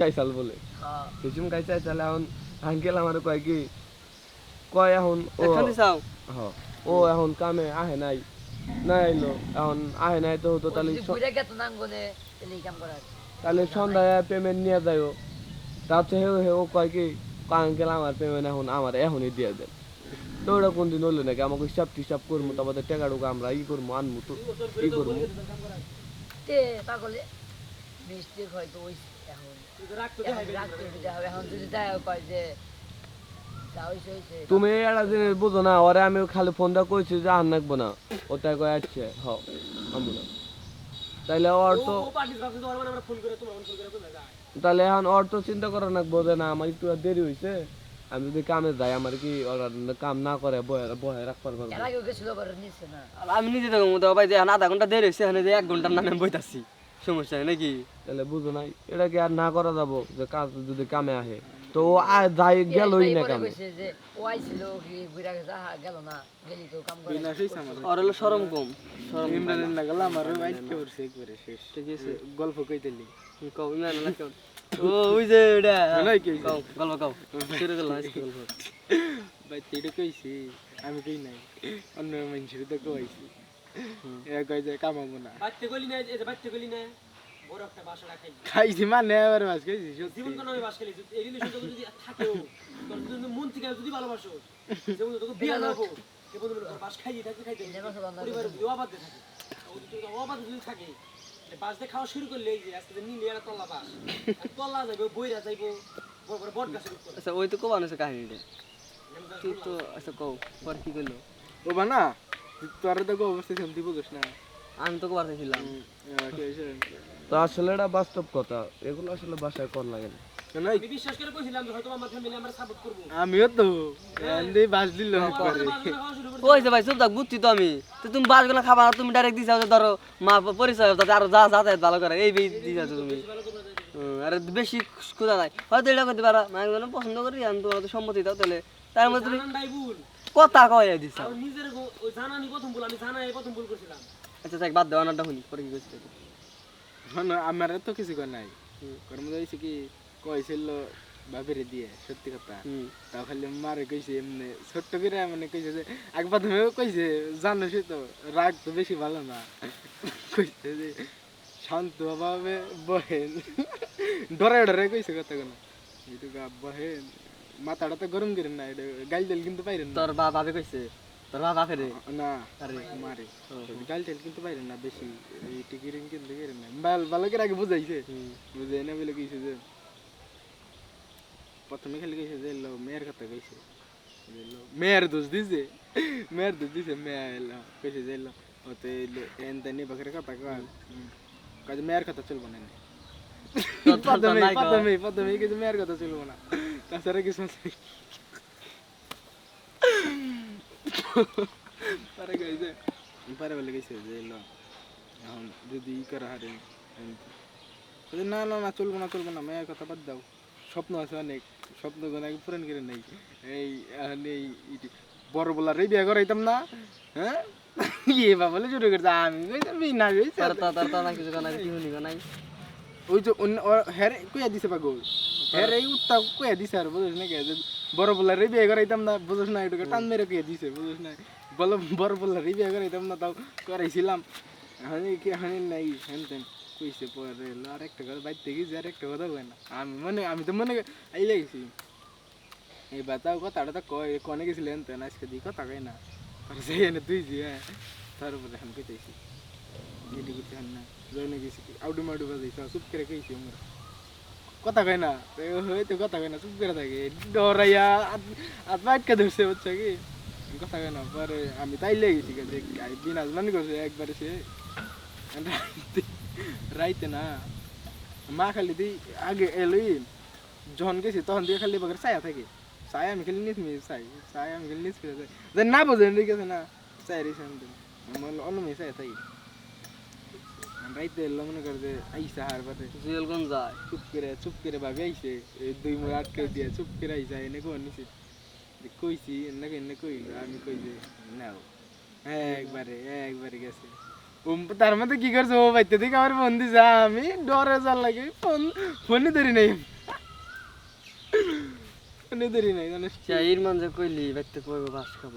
চাইছাল বলে। হ্যাঁ। হিসুম খাই চাইছাল এখন আঙ্কেল আমার কয় কি কয় এখন ও এখানে চাও? ও এখন কামে আহে নাই। না এলো এখন আহে নাই তো হতো তাহলে তাহলে তাহলে সন্ধ্যায় পেমেন্ট নিয়ে যাইও। তাতে হেও হেও কয় কি আঙ্কেল আমার পেমেন্ট এখন আমার এখনই দিয়ে দেন। তো ওটা কোনদিন হলো নাকি? আমাকে হিসাব টিসাব করব তারপরে টাকা টুকা আমরা ই করব আনব তো ই করব তে পাগলে। হয়তো ওই এখন। এখন রাখতে হবে। যা এখন যদি দেয় কয় যে তুমি একটা জিনিস বুঝো না ওরে আমি খালি ফোনটা কইছি যে আর নাকবো না। ওটা কয়ে আসছে হ আমবো না। তাইলে ওর তো তাহলে এখন ওর তো চিন্তা করা নাকবো যে না আমার একটু দেরি হইছে। আমি যদি কামে যাই আমার কি ওরা কাম না করে বয়ে বয়ে রাখবার পারব আমি নিজে দেখো তো ভাই যে আধা ঘণ্টা দেরি হয়েছে এখানে যে এক ঘণ্টার নামে বইতাছি। সমস্যা নাকি? তাহলে বুঝো নাই এটা কি আর না করা যাব যে কাজ যদি কামে আসে তো আর যাই গেলই না কামে। গেল না গেলি তো কাম করে। আর হলো সরম কম। সরম ইমরানের না গেল আমার বাইক করছে একবারে শেষ। ঠিক আছে। গল্প কইতেলি। কও? না ও ওই যে এটা। নাই কি কও গল্প কও। শুরু করলাম আজকে গল্প। ভাই তুই কইছি আমি কই নাই। অন্য মানুষের তো কইছি। এ কই যে কামাবো না। বাচ্চা গলি না এই যে বাচ্চা গলি না বড় একটা বাসা রাখাই খাইছি মানে এবার মাছ খাইছি সত্যি। জীবন কোন আমি বাস খেলি এই রিলেশনটা যদি থাকেও তোর যদি মন থেকে যদি ভালোবাসো যেমন তোকে বিয়া না কে বন্ধু বাস খাইয়ে থাকতে খাইতে এই যে বাসা বান্ধা পরিবার অবাধে থাকে ও যদি অবাধ যদি থাকে তাহলে বাস দিয়ে খাওয়া শুরু করলে এই যে আজকে যে নিলে একটা তল্লা বাস তল্লা যাইবো বইরা যাইবো বড় বড় বট গাছের আচ্ছা ওই তো কবা আছে কাহিনীটা। তুই তো আচ্ছা কও পর কি করল? ও বানা? তোর তো অবস্থা না। আমি তো কবার ছিলাম তো আসলে এটা বাস্তব কথা এগুলো আসলে বাসায় কর লাগে না। আমি বিশ্বাস করে কইছিলাম যে হয়তো আমার ফ্যামিলি আমরা সাপোর্ট করব। আমিও তো বাস দিল ভাই চুপ থাক বুঝছি তো আমি। তো তুমি বাসগুলো খাবা না তুমি ডাইরেক্ট দিছাও ধরো মা পরিচয় তাতে আরও যা যাতায়াত ভালো করে এই দিছাও তুমি। হুম, আর বেশি ক্ষুদা নাই। হয়তো এটা করতে পারো বললাম পছন্দ করি আমি তোমার তো সম্মতি দাও তাহলে। তার মধ্যে তুমি কথা কয়ে আর নিজের জানানি প্রথম ভুল আমি জানাই প্রথম ভুল করছিলাম। আচ্ছা দেখ বাদ দেওয়া নাটা শুনি পরে কি করছি মানে আমার তো কিছু কর নাই। কর্ম হইছে কি কইছিল বাপেরে দিয়ে সত্যি কথা। তাও খালি মারে কইছে এমনি ছোট্ট করে মানে কইছে যে এক প্রথমেও কইছে জানোস তো রাগ তো বেশি ভালো না। কইছে যে শান্ত ভাবে বহেন। ডরে ডরে কইছে কথা কোনো এইটু গা বহেন। মাথাটা তো গরম করেন না এটা গাল তেল কিন্তু পাইরেন না। তোর বা ভাবে কইছে তোর বা বাপে রে। না আরে মারে। গাল তেল কিন্তু পাইরেন না বেশি এই টিকিরিং কিন্তু করেন না। ভালো ভালো করে আগে বুঝাইছে। বুঝে না বলে কইছে যে প্রথমে খালি কইছে যে লো মেয়ের কথা কইছে। মেয়ের দোষ দিছে। মেয়ের দোষ দিছে মেয়ে এলো। কইছে যে লো ওতে এন তেনি বকরে কথা কয়। কাজে মেয়ের কথা চলবো না প্রথমে প্রথমে প্রথমে কিছু মেয়ের কথা চলবো না। তাছাড়া কিছু নাই। পরে কইছে পরে বলে কইছে যে লো এখন যদি ই করা হারে না না না চলবো না চলবো না মেয়ের কথা বাদ দাও স্বপ্ন আছে অনেক স্বপ্ন অনেক পূরণ করে নেই এই এই বড় বলার এই বিয়ে করাইতাম না হ্যাঁ ইয়ে বা বলে শুরু করছে আমি কইতাম না তোর তো তোর তো না কিছু নাই কি নাই ওই যে অন্য হেরে কইয়া দিছে পাগল হেরে এই উত্তা কইয়া দিছে আর বুঝছ না কে বড় বলার এই বিয়ে করাইতাম না বুঝছ না, এটুকু টান মেরে কইয়া দিছে বুঝছ না? বলো, বড় বলার এই বিয়ে করাইতাম না, তাও করাইছিলাম। এখন কি এখন নাই, হেন তেন কইছে পরে আর একটা কথা বাইর থেকে যে আর একটা কথা কয় না। আমি মনে, আমি তো মনে আই লাগছি এই বাতাও কথাটা তো কয়, কনে গেছিলেন তেন, আজকে দি কথা কয় না। পরে যাই এনে তুই যে হ্যাঁ। তারপরে আমি কইতেছি এটি কিছু হান না জয়নে গেছি আউডু মাউডু বাজাইছে চুপ করে কইছি আমার কথা কয় না? হয়তো কথা কয় না, চুপ করে থাকে। ডরাইয়া হাত বাইটকে ধরছে হচ্ছে কি? কথা কয় না, পরে আমি তাই লেগেছি যে বিনাজ মানে করছে একবারে সে। রাইতে না। মা খালি দি, আগে এলোই যখন গেছি তখন দিয়ে খালি বগের ছায়া থাকে। ছায়া আমি খালি নিচ মিস চাই ছায়া আমি খালি নিচ ফিরে যাই না বোঝেন ঠিক আছে না? ছায়া আমি অন্য মেয়ে ছায়া থাকি। রাইতে এলো মনে করে যে আইসা হার বাদে জুয়েল কোন যায়। চুপ করে চুপ করে ভাবে আইসে এই দুই মুখ আটকে দিয়ে চুপ করে আইসা এনে কোন নিছে কইছি এনে এনে কইল আমি কই যে নাও একবারে একবারে গেছে। তার মধ্যে কি করছে ও বাইতে দিকে আমার ফোন দিছে আমি ডরে যার লাগে ফোন ফোনই ধরি নাই। মনে ধরি নাই জানিস সে ইরমান যে কইলি ব্যক্তি কইব বাস খাব।